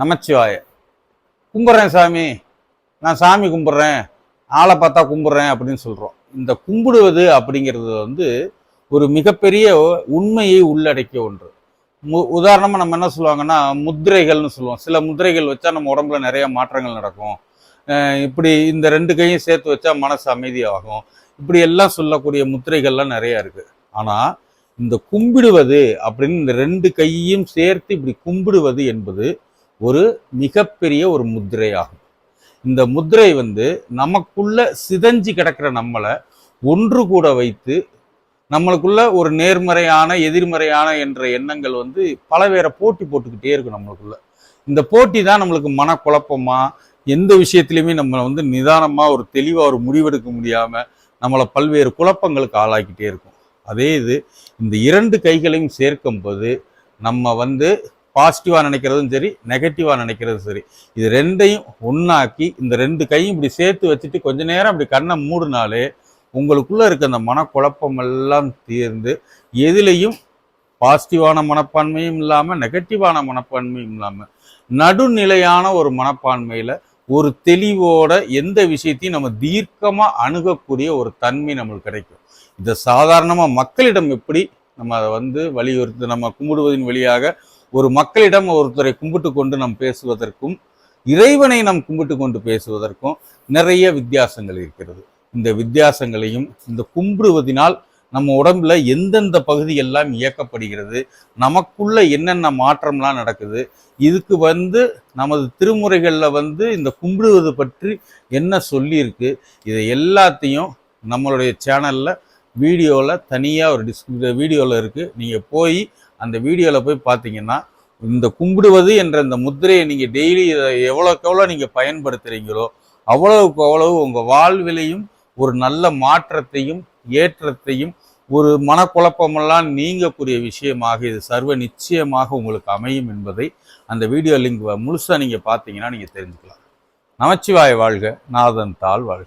நமச்சிவாய. கும்பிட்றேன் சாமி. நான் சாமி கும்பிட்றேன் ஆளை பார்த்தா கும்பிட்றேன் அப்படின்னு சொல்கிறோம் இந்த கும்பிடுவது அப்படிங்கிறது வந்து ஒரு மிகப்பெரிய உண்மையை உள்ளடக்கிய ஒன்று. மு உதாரணமாக நம்ம என்ன சொல்லுவாங்கன்னா முத்திரைகள்னு சொல்லுவோம். சில முத்திரைகள் வச்சா நம்ம உடம்புல நிறைய மாற்றங்கள் நடக்கும். இப்படி இந்த ரெண்டு கையும் சேர்த்து வச்சா மனசு அமைதியாகும். இப்படி எல்லாம் சொல்லக்கூடிய முத்திரைகள்லாம் நிறைய இருக்குது ஆனால் இந்த கும்பிடுவது அப்படின்னு இந்த ரெண்டு கையையும் சேர்த்து இப்படி கும்பிடுவது என்பது ஒரு மிகப்பெரிய ஒரு முத்திரையாகும். இந்த முத்திரை வந்து நமக்குள்ள சிதஞ்சு கிடக்கிற நம்மளை ஒன்று கூட வைத்து நம்மளுக்குள்ள ஒரு நேர்மறையான எதிர்மறையான என்ற எண்ணங்கள் வந்து பல வேற போட்டி போட்டுக்கிட்டே இருக்கும் நம்மளுக்குள்ள. இந்த போட்டி தான் நம்மளுக்கு மனக்குழப்பமா எந்த விஷயத்திலையுமே நம்ம வந்து நிதானமாக ஒரு தெளிவாக ஒரு முடிவெடுக்க முடியாமல் நம்மளை பல்வேறு குழப்பங்களுக்கு ஆளாக்கிட்டே இருக்கும். அதே இது இந்த இரண்டு கைகளையும் சேர்க்கும் போது நம்ம வந்து பாசிட்டிவாக நினைக்கிறதும் சரி நெகட்டிவாக நினைக்கிறதும் சரி. இது ரெண்டையும் ஒன்றாக்கி இந்த ரெண்டு கையும் இப்படி சேர்த்து வச்சுட்டு கொஞ்ச நேரம் அப்படி கண்ணை மூடினாலே உங்களுக்குள்ளே இருக்க அந்த மனக்குழப்பம் எல்லாம் தீர்ந்து எதுலேயும் பாசிட்டிவான மனப்பான்மையும் இல்லாமல் நெகட்டிவான மனப்பான்மையும் இல்லாமல் நடுநிலையான ஒரு மனப்பான்மையில் ஒரு தெளிவோட எந்த விஷயத்தையும் நம்ம தீர்க்கமாக அணுகக்கூடிய ஒரு தன்மை நம்மளுக்கு கிடைக்கும். இதை சாதாரணமாக மக்களிடம் எப்படி நம்ம அதை வந்து வலியுறுத்தி நம்ம கும்பிடுவதன் வழியாக ஒரு மக்களிடம் ஒருத்தரை கும்பிட்டு கொண்டு நாம் பேசுவதற்கும் இறைவனை நாம் கும்பிட்டு கொண்டு பேசுவதற்கும் நிறைய வித்தியாசங்கள் இருக்கிறது. இந்த வித்தியாசங்களையும் இந்த கும்பிடுவதினால் நம்ம உடம்புல எந்தெந்த பகுதி எல்லாம் இயக்கப்படுகிறது நமக்குள்ள என்னென்ன மாற்றம்லாம் நடக்குது இதுக்கு வந்து நமது திருமுறைகளில் வந்து இந்த கும்பிடுவது பற்றி என்ன சொல்லியிருக்கு இதை எல்லாத்தையும் நம்மளுடைய சேனலில் வீடியோவில் தனியாக ஒரு டிஸ் வீடியோவில் இருக்குது நீங்கள் போய் அந்த வீடியோவில் போய் பார்த்தீங்கன்னா இந்த கும்பிடுவது என்ற இந்த முத்திரையை நீங்கள் டெய்லி எவ்வளோக்கு எவ்வளோ நீங்கள் பயன்படுத்துகிறீங்களோ அவ்வளவுக்கு அவ்வளவு உங்கள் வாழ்விலையும் ஒரு நல்ல மாற்றத்தையும் ஏற்றத்தையும் ஒரு மனக்குழப்பமெல்லாம் நீங்கக்கூடிய விஷயமாக இது சர்வ நிச்சயமாக உங்களுக்கு அமையும் என்பதை அந்த வீடியோ லிங்க் முழுசாக நீங்கள் பார்த்தீங்கன்னா நீங்கள் தெரிஞ்சுக்கலாம். நமச்சிவாய வாழ்க நாதன் தாள் வாழ்க.